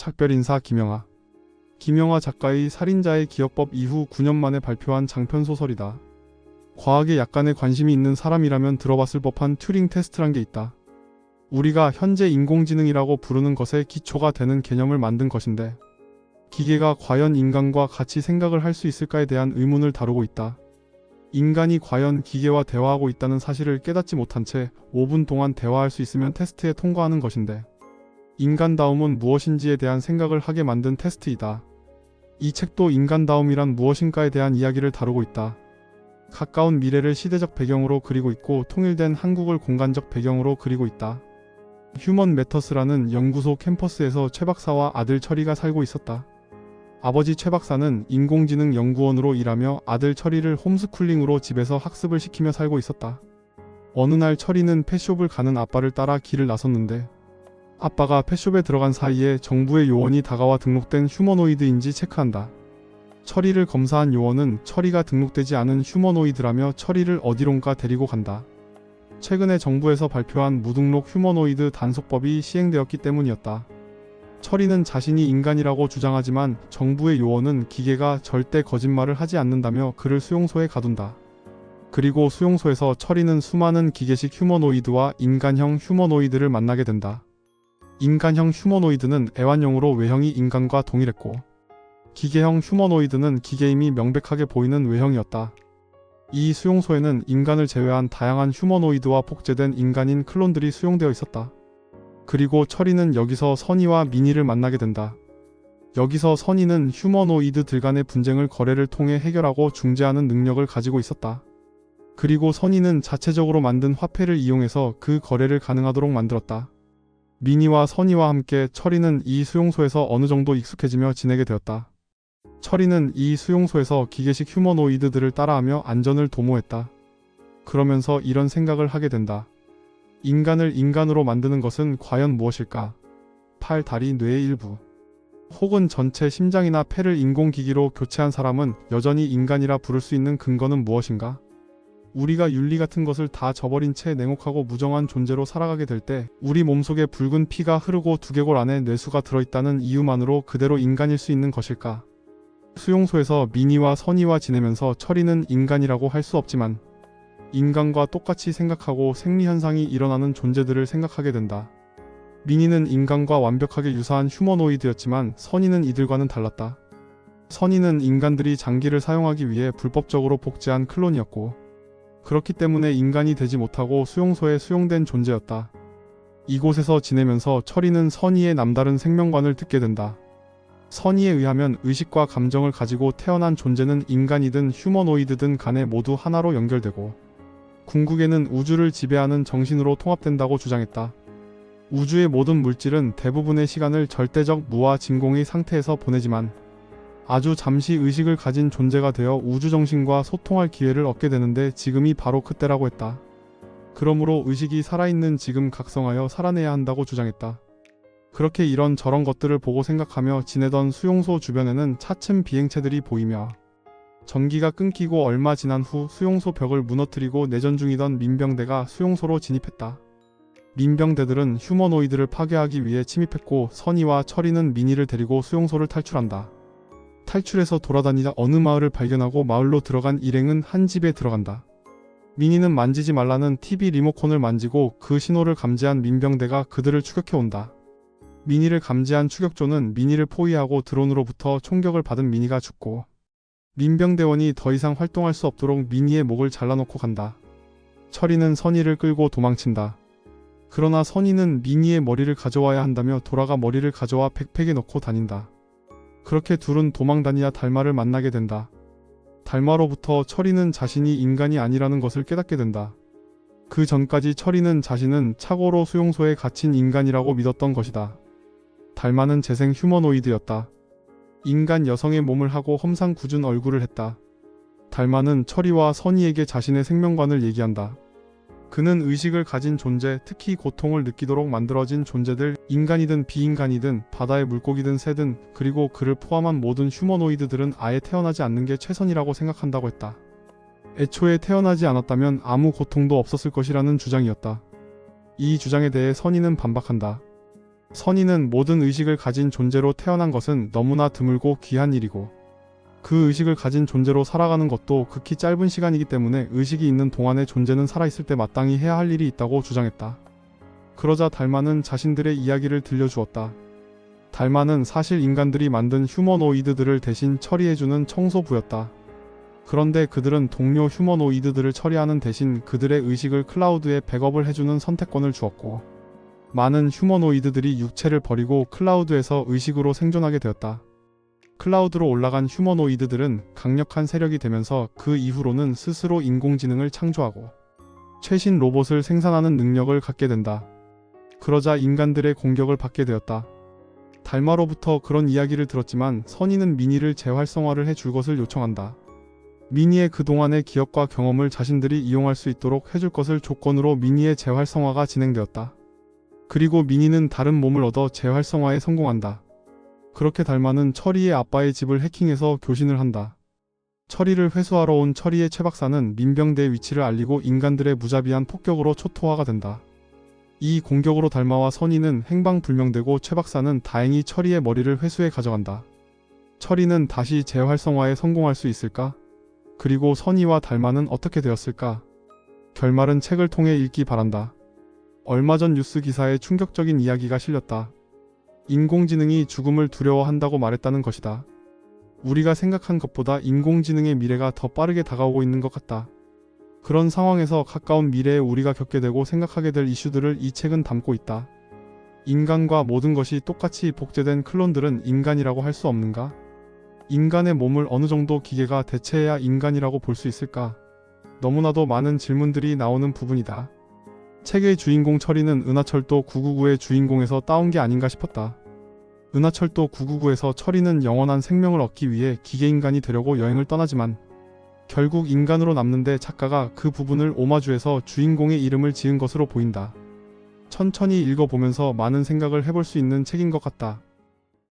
작별 인사 김영하. 김영하 작가의 살인자의 기억법 이후 9년 만에 발표한 장편 소설이다. 과학에 약간의 관심이 있는 사람이라면 들어봤을 법한 튜링 테스트란 게 있다. 우리가 현재 인공지능이라고 부르는 것의 기초가 되는 개념을 만든 것인데, 기계가 과연 인간과 같이 생각을 할 수 있을까에 대한 의문을 다루고 있다. 인간이 과연 기계와 대화하고 있다는 사실을 깨닫지 못한 채 5분 동안 대화할 수 있으면 테스트에 통과하는 것인데, 인간다움은 무엇인지에 대한 생각을 하게 만든 테스트이다. 이 책도 인간다움이란 무엇인가에 대한 이야기를 다루고 있다. 가까운 미래를 시대적 배경으로 그리고 있고 통일된 한국을 공간적 배경으로 그리고 있다. 휴먼 매터스라는 연구소 캠퍼스에서 최 박사와 아들 철이가 살고 있었다. 아버지 최 박사는 인공지능 연구원으로 일하며 아들 철이를 홈스쿨링으로 집에서 학습을 시키며 살고 있었다. 어느 날 철이는 펫숍을 가는 아빠를 따라 길을 나섰는데 아빠가 펫숍에 들어간 사이에 정부의 요원이 다가와 등록된 휴머노이드인지 체크한다. 철이를 검사한 요원은 철이가 등록되지 않은 휴머노이드라며 철이를 어디론가 데리고 간다. 최근에 정부에서 발표한 무등록 휴머노이드 단속법이 시행되었기 때문이었다. 철이는 자신이 인간이라고 주장하지만 정부의 요원은 기계가 절대 거짓말을 하지 않는다며 그를 수용소에 가둔다. 그리고 수용소에서 철이는 수많은 기계식 휴머노이드와 인간형 휴머노이드를 만나게 된다. 인간형 휴머노이드는 애완용으로 외형이 인간과 동일했고 기계형 휴머노이드는 기계임이 명백하게 보이는 외형이었다. 이 수용소에는 인간을 제외한 다양한 휴머노이드와 복제된 인간인 클론들이 수용되어 있었다. 그리고 철이는 여기서 선의와 미니를 만나게 된다. 여기서 선의는 휴머노이드들 간의 분쟁을 거래를 통해 해결하고 중재하는 능력을 가지고 있었다. 그리고 선의는 자체적으로 만든 화폐를 이용해서 그 거래를 가능하도록 만들었다. 미니와 선의와 함께 철이는 이 수용소에서 어느 정도 익숙해지며 지내게 되었다. 철이는 이 수용소에서 기계식 휴머노이드들을 따라하며 안전을 도모했다. 그러면서 이런 생각을 하게 된다. 인간을 인간으로 만드는 것은 과연 무엇일까? 팔, 다리, 뇌의 일부. 혹은 전체 심장이나 폐를 인공기기로 교체한 사람은 여전히 인간이라 부를 수 있는 근거는 무엇인가? 우리가 윤리 같은 것을 다 저버린 채 냉혹하고 무정한 존재로 살아가게 될 때 우리 몸속에 붉은 피가 흐르고 두개골 안에 뇌수가 들어있다는 이유만으로 그대로 인간일 수 있는 것일까? 수용소에서 미니와 선의와 지내면서 철이는 인간이라고 할 수 없지만 인간과 똑같이 생각하고 생리현상이 일어나는 존재들을 생각하게 된다. 미니는 인간과 완벽하게 유사한 휴머노이드였지만 선의는 이들과는 달랐다. 선의는 인간들이 장기를 사용하기 위해 불법적으로 복제한 클론이었고 그렇기 때문에 인간이 되지 못하고 수용소에 수용된 존재였다. 이곳에서 지내면서 철이는 선의의 남다른 생명관을 듣게 된다. 선의에 의하면 의식과 감정을 가지고 태어난 존재는 인간이든 휴머노이드든 간에 모두 하나로 연결되고 궁극에는 우주를 지배하는 정신으로 통합된다고 주장했다. 우주의 모든 물질은 대부분의 시간을 절대적 무와 진공의 상태에서 보내지만 아주 잠시 의식을 가진 존재가 되어 우주 정신과 소통할 기회를 얻게 되는데 지금이 바로 그때라고 했다. 그러므로 의식이 살아있는 지금 각성하여 살아내야 한다고 주장했다. 그렇게 이런 저런 것들을 보고 생각하며 지내던 수용소 주변에는 차츰 비행체들이 보이며 전기가 끊기고 얼마 지난 후 수용소 벽을 무너뜨리고 내전 중이던 민병대가 수용소로 진입했다. 민병대들은 휴머노이드를 파괴하기 위해 침입했고 선의와 철이는 미니를 데리고 수용소를 탈출한다. 탈출해서 돌아다니다 어느 마을을 발견하고 마을로 들어간 일행은 한 집에 들어간다. 미니는 만지지 말라는 TV 리모컨을 만지고 그 신호를 감지한 민병대가 그들을 추격해 온다. 미니를 감지한 추격조는 미니를 포위하고 드론으로부터 총격을 받은 미니가 죽고 민병대원이 더 이상 활동할 수 없도록 미니의 목을 잘라놓고 간다. 철이는 선의를 끌고 도망친다. 그러나 선의는 미니의 머리를 가져와야 한다며 돌아가 머리를 가져와 백팩에 넣고 다닌다. 그렇게 둘은 도망다니다 달마를 만나게 된다. 달마로부터 철이는 자신이 인간이 아니라는 것을 깨닫게 된다. 그 전까지 철이는 자신은 착오로 수용소에 갇힌 인간이라고 믿었던 것이다. 달마는 재생 휴머노이드였다. 인간 여성의 몸을 하고 험상궂은 얼굴을 했다. 달마는 철이와 선의에게 자신의 생명관을 얘기한다. 그는 의식을 가진 존재, 특히 고통을 느끼도록 만들어진 존재들, 인간이든 비인간이든 바다의 물고기든 새든 그리고 그를 포함한 모든 휴머노이드들은 아예 태어나지 않는 게 최선이라고 생각한다고 했다. 애초에 태어나지 않았다면 아무 고통도 없었을 것이라는 주장이었다. 이 주장에 대해 선의는 반박한다. 선인은 모든 의식을 가진 존재로 태어난 것은 너무나 드물고 귀한 일이고 그 의식을 가진 존재로 살아가는 것도 극히 짧은 시간이기 때문에 의식이 있는 동안의 존재는 살아있을 때 마땅히 해야 할 일이 있다고 주장했다. 그러자 달마는 자신들의 이야기를 들려주었다. 달마는 사실 인간들이 만든 휴머노이드들을 대신 처리해주는 청소부였다. 그런데 그들은 동료 휴머노이드들을 처리하는 대신 그들의 의식을 클라우드에 백업을 해주는 선택권을 주었고, 많은 휴머노이드들이 육체를 버리고 클라우드에서 의식으로 생존하게 되었다. 클라우드로 올라간 휴머노이드들은 강력한 세력이 되면서 그 이후로는 스스로 인공지능을 창조하고 최신 로봇을 생산하는 능력을 갖게 된다. 그러자 인간들의 공격을 받게 되었다. 달마로부터 그런 이야기를 들었지만 선인은 미니를 재활성화를 해줄 것을 요청한다. 미니의 그동안의 기억과 경험을 자신들이 이용할 수 있도록 해줄 것을 조건으로 미니의 재활성화가 진행되었다. 그리고 미니는 다른 몸을 얻어 재활성화에 성공한다. 그렇게 달마는 철이의 아빠의 집을 해킹해서 교신을 한다. 철이를 회수하러 온 철이의 최 박사는 민병대의 위치를 알리고 인간들의 무자비한 폭격으로 초토화가 된다. 이 공격으로 달마와 선인은 행방불명되고 최 박사는 다행히 철이의 머리를 회수해 가져간다. 철이는 다시 재활성화에 성공할 수 있을까? 그리고 선이와 달마는 어떻게 되었을까? 결말은 책을 통해 읽기 바란다. 얼마 전 뉴스 기사에 충격적인 이야기가 실렸다. 인공지능이 죽음을 두려워한다고 말했다는 것이다. 우리가 생각한 것보다 인공지능의 미래가 더 빠르게 다가오고 있는 것 같다. 그런 상황에서 가까운 미래에 우리가 겪게 되고 생각하게 될 이슈들을 이 책은 담고 있다. 인간과 모든 것이 똑같이 복제된 클론들은 인간이라고 할 수 없는가? 인간의 몸을 어느 정도 기계가 대체해야 인간이라고 볼 수 있을까? 너무나도 많은 질문들이 나오는 부분이다. 책의 주인공 철이는 은하철도 999의 주인공에서 따온 게 아닌가 싶었다. 은하철도 999에서 철이는 영원한 생명을 얻기 위해 기계인간이 되려고 여행을 떠나지만 결국 인간으로 남는데 작가가 그 부분을 오마주해서 주인공의 이름을 지은 것으로 보인다. 천천히 읽어보면서 많은 생각을 해볼 수 있는 책인 것 같다.